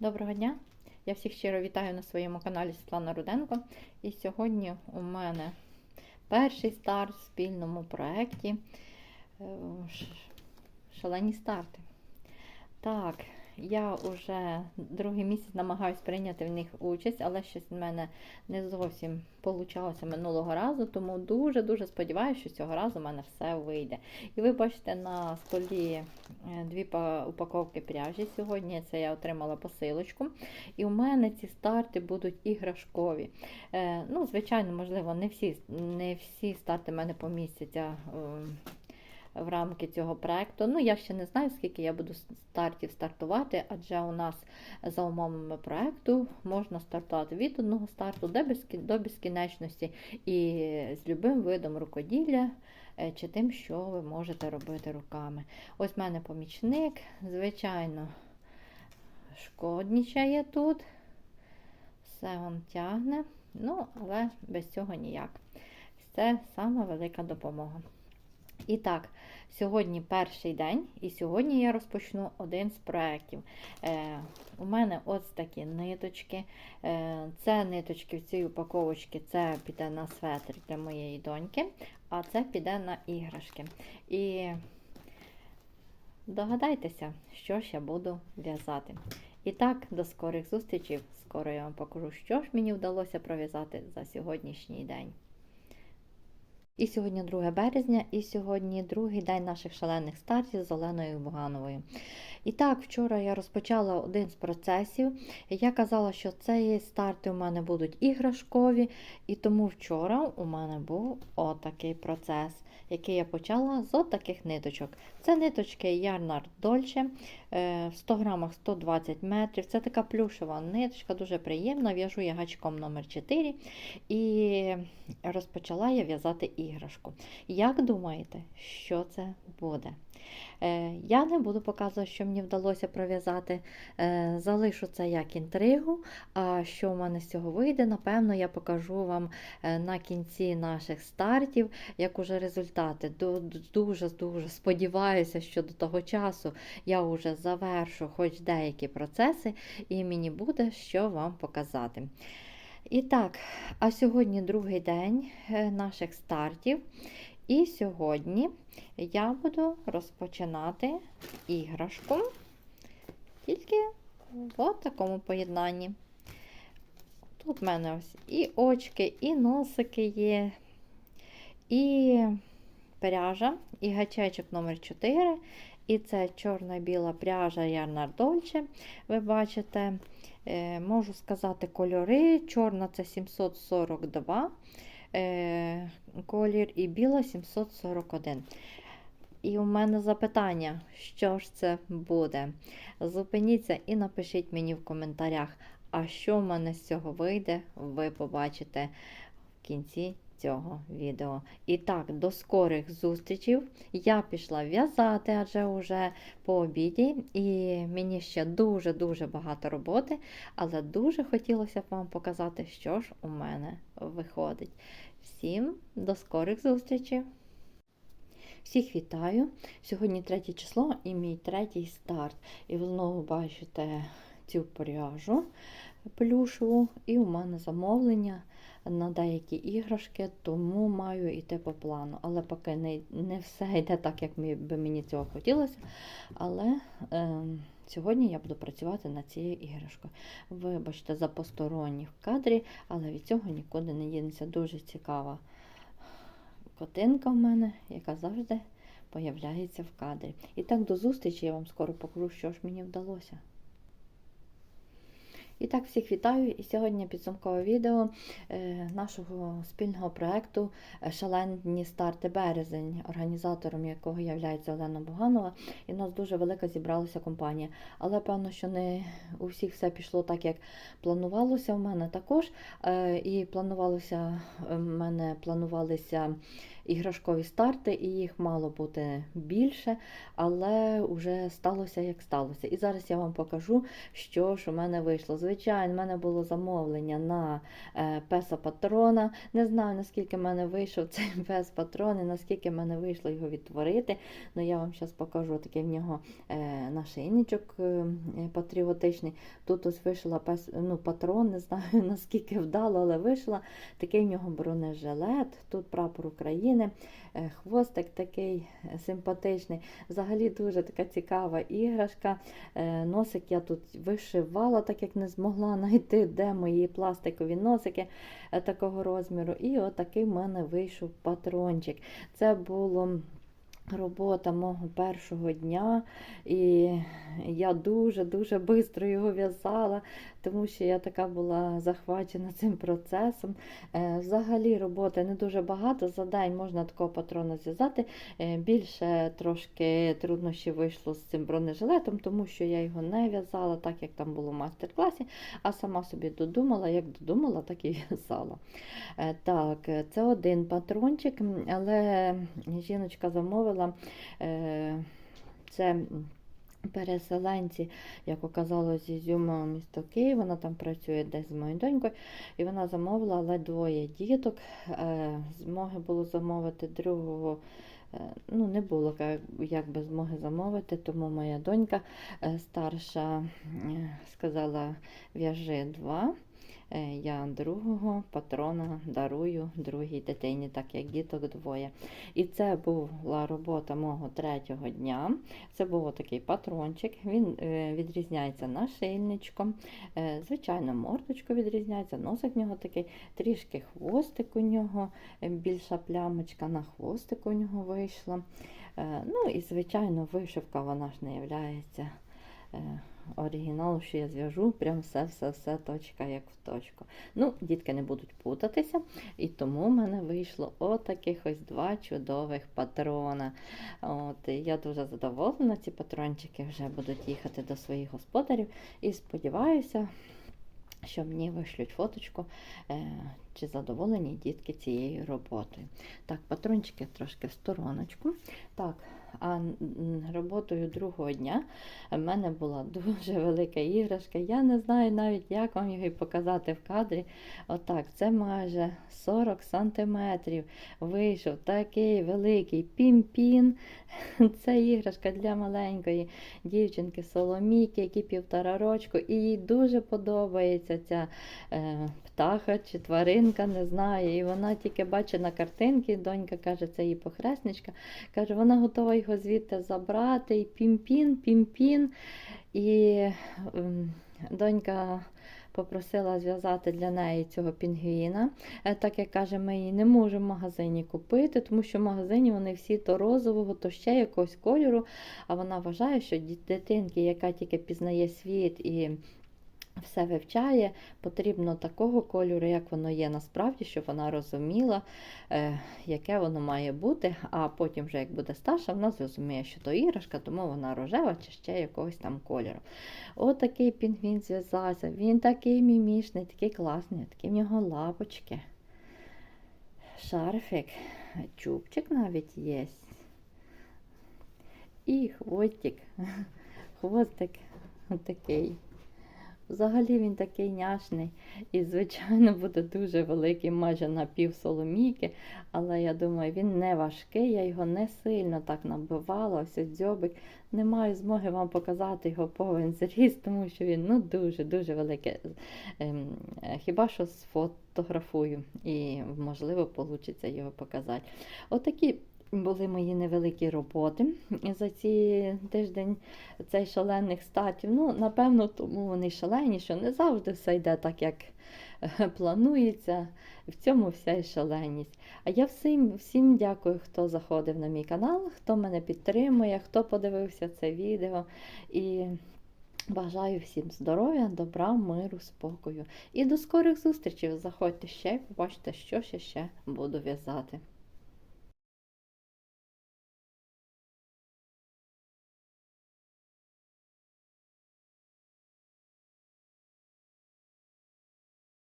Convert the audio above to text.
Доброго дня! Я всіх щиро вітаю на своєму каналі Світлана Руденко. І сьогодні у мене перший старт в спільному проєкті е, Шалені старти. Так, я вже другий місяць намагаюся прийняти в них участь, але щось в мене не зовсім вийшло минулого разу, тому дуже-дуже сподіваюся, що цього разу в мене все вийде. І ви бачите на столі е, дві упаковки пряжі сьогодні. Це я отримала посилочку. І у мене ці старти будуть іграшкові. Е, ну, звичайно, можливо, не всі, не всі старти в мене помістяться. В рамки цього проекту. Ну, я ще не знаю, скільки я буду стартів стартувати, адже у нас за умовами проекту можна стартувати від одного старту до безкінечності і з любим видом рукоділля е, чи тим, що ви можете робити руками. Ось в мене помічник, звичайно, шкоднічає тут. Все він тягне, ну, але без цього ніяк. Це сама велика допомога. І так, сьогодні перший день, і сьогодні я розпочну один з проєктів. Е, у мене ось такі ниточки. Е, це ниточки в цій упаковочці, це піде на светр для моєї доньки, а це піде на іграшки. І догадайтеся, що ж я буду в'язати. І так, до скорих зустрічей. Скоро я вам покажу, що ж мені вдалося пров'язати за сьогоднішній день. І сьогодні 2 березня, і сьогодні другий день наших шалених стартів з Оленою Бугановою. І так, вчора я розпочала один з процесів. Я казала, що ці старти у мене будуть іграшкові, і тому вчора у мене був отакий процес, який я почала з отаких ниточок. Це ниточки Ярнард Дольче, в 100 грамах 120 метрів. Це така плюшева ниточка, дуже приємна. В'яжу я гачком номер 4 і розпочала я в'язати іграшку. Як думаєте, що це буде? Е, Я не буду показувати, що мені вдалося пров'язати. Е, Залишу це як інтригу. А що в мене з цього вийде, напевно, я покажу вам е, на кінці наших стартів, як уже результати. Дуже-дуже сподіваюся, що до того часу я вже завершу хоч деякі процеси, і мені буде що вам показати. І так, а сьогодні другий день наших стартів. І сьогодні я буду розпочинати іграшку тільки в такому поєднанні. Тут в мене ось і очки, і носики є, і пряжа, і гачечок номер 4 І це чорно-біла пряжа Ярнар Дольче. Ви бачите, е, можу сказати кольори. Чорна це 742 е, колір і біла 741. І у мене запитання, що ж це буде? Зупиніться і напишіть мені в коментарях, а що в мене з цього вийде, ви побачите в кінці цього відео. І так, до скорих зустрічей. Я пішла в'язати, адже вже по обіді, і мені ще дуже-дуже багато роботи, але дуже хотілося б вам показати, що ж у мене виходить. Всім до скорих зустрічей! Всіх вітаю! Сьогодні третє число і мій третій старт. І ви знову бачите цю пряжу плюшеву, і у мене замовлення на деякі іграшки, тому маю йти по плану. Але поки не не все йде так, як би мені цього хотілося. Але е, сьогодні я буду працювати над цією іграшкою. Вибачте, за посторонніх в кадрі, але від цього нікуди не дінеться. Дуже цікава котинка в мене, яка завжди появляється в кадрі. І так, до зустрічі, я вам скоро покажу, що ж мені вдалося. І так, всіх вітаю! І сьогодні підсумкове відео е, нашого спільного проєкту Шалені старти березень, організатором якого є Олена Буганова. І в нас дуже велика зібралася компанія. Але певно, що не у всіх все пішло так, як планувалося. У мене також. Е, І планувалося, в мене планувалися іграшкові старти, і їх мало бути більше, але вже сталося як сталося. І зараз я вам покажу, що ж у мене вийшло. Звичайно, в мене було замовлення на е, песа патрона. Не знаю, наскільки в мене вийшов цей пес патрон і наскільки в мене вийшло його відтворити. Ну, я вам зараз покажу такий в нього е, нашийничок е, патріотичний. Тут ось вийшла пес, ну, патрон, не знаю наскільки вдало, але вийшла. Такий в нього бронежилет, тут прапор України, хвостик такий симпатичний. Взагалі дуже така цікава іграшка. Носик я тут вишивала, так як не змогла знайти, де мої пластикові носики е, такого розміру. І отакий в мене вийшов патрончик. Це було. Робота мого першого дня, і я дуже-дуже швидко його в'язала, тому що я така була захвачена цим процесом. Е, Взагалі роботи не дуже багато. За день можна такого патрона зв'язати. Е, Більше трошки труднощів вийшло з цим бронежилетом, тому що я його не в'язала, так як там було в майстер-класі, а сама собі додумала, як додумала, так і в'язала. Е, Так, це один патрончик, але жіночка замовила е, це. Переселенці, як оказалось, з Ізюма місто Київ, вона там працює десь з моєю донькою, і вона замовила але двоє діток. Е, Змоги було замовити другого, е, ну не було ка- якби змоги замовити, тому моя донька старша сказала: в'яжи два. Е, Я другого патрона дарую другій дитині, так як діток двоє. І це була робота мого третього дня. Це був такий патрончик. Він е, відрізняється нашильничком. Е, Звичайно, мордочка відрізняється, носик в нього такий, трішки хвостик у нього, більша плямочка на хвостик у нього вийшла. Ну і, звичайно, вишивка вона ж не являється. Оригінал, що я зв'яжу, прям все-все-все точка як в точку. Ну, дітки не будуть путатися, і тому в мене вийшло отаких ось два чудових патрона. От, я дуже задоволена, ці патрончики вже будуть їхати до своїх господарів. І сподіваюся, що мені вишлють фоточку, е, чи задоволені дітки цією роботою. Так, патрончики трошки в стороночку. Так, а роботою другого дня в мене була дуже велика іграшка. Я не знаю навіть, як вам його показати в кадрі. Отак, це майже 40 сантиметрів. Вийшов такий великий пін-пін. Це іграшка для маленької дівчинки Соломійки, які півтора рочку. І їй дуже подобається ця е, птаха чи тваринка, не знаю. І вона тільки бачить на картинці, донька каже, це її похресничка. Каже, вона готова його звідти забрати. І пім-пін, пім-пін. І ем, донька попросила зв'язати для неї цього пінгвіна. Е, Так як каже, ми її не можемо в магазині купити, тому що в магазині вони всі то розового, то ще якогось кольору. А вона вважає, що дитинки, яка тільки пізнає світ і все вивчає, потрібно такого кольору, як воно є насправді, щоб вона розуміла, е, яке воно має бути. А потім, вже як буде старша, вона зрозуміє, що то іграшка, тому вона рожева чи ще якогось там кольору. Отакий пінгвін зв'язався. Він такий мімішний, такий класний, такі в нього лапочки. Шарфик, чубчик навіть є. І хвостик. Хвостик такий. Взагалі він такий няшний і, звичайно, буде дуже великий, майже на пів соломійки, але я думаю, він не важкий, я його не сильно так набивала, ось дзьобик. Не маю змоги вам показати його повен зріст, тому що він ну, дуже-дуже великий. Ем, Хіба що сфотографую і, можливо, вийде його показати. Отакі були мої невеликі роботи за ці тиждень цей шалених статів. Ну, напевно, тому вони шалені, що не завжди все йде так, як е, планується. В цьому вся і шаленість. А я всім, всім дякую, хто заходив на мій канал, хто мене підтримує, хто подивився це відео. І бажаю всім здоров'я, добра, миру, спокою. І до скорих зустрічей. Заходьте ще і побачите, що ще, ще буду в'язати.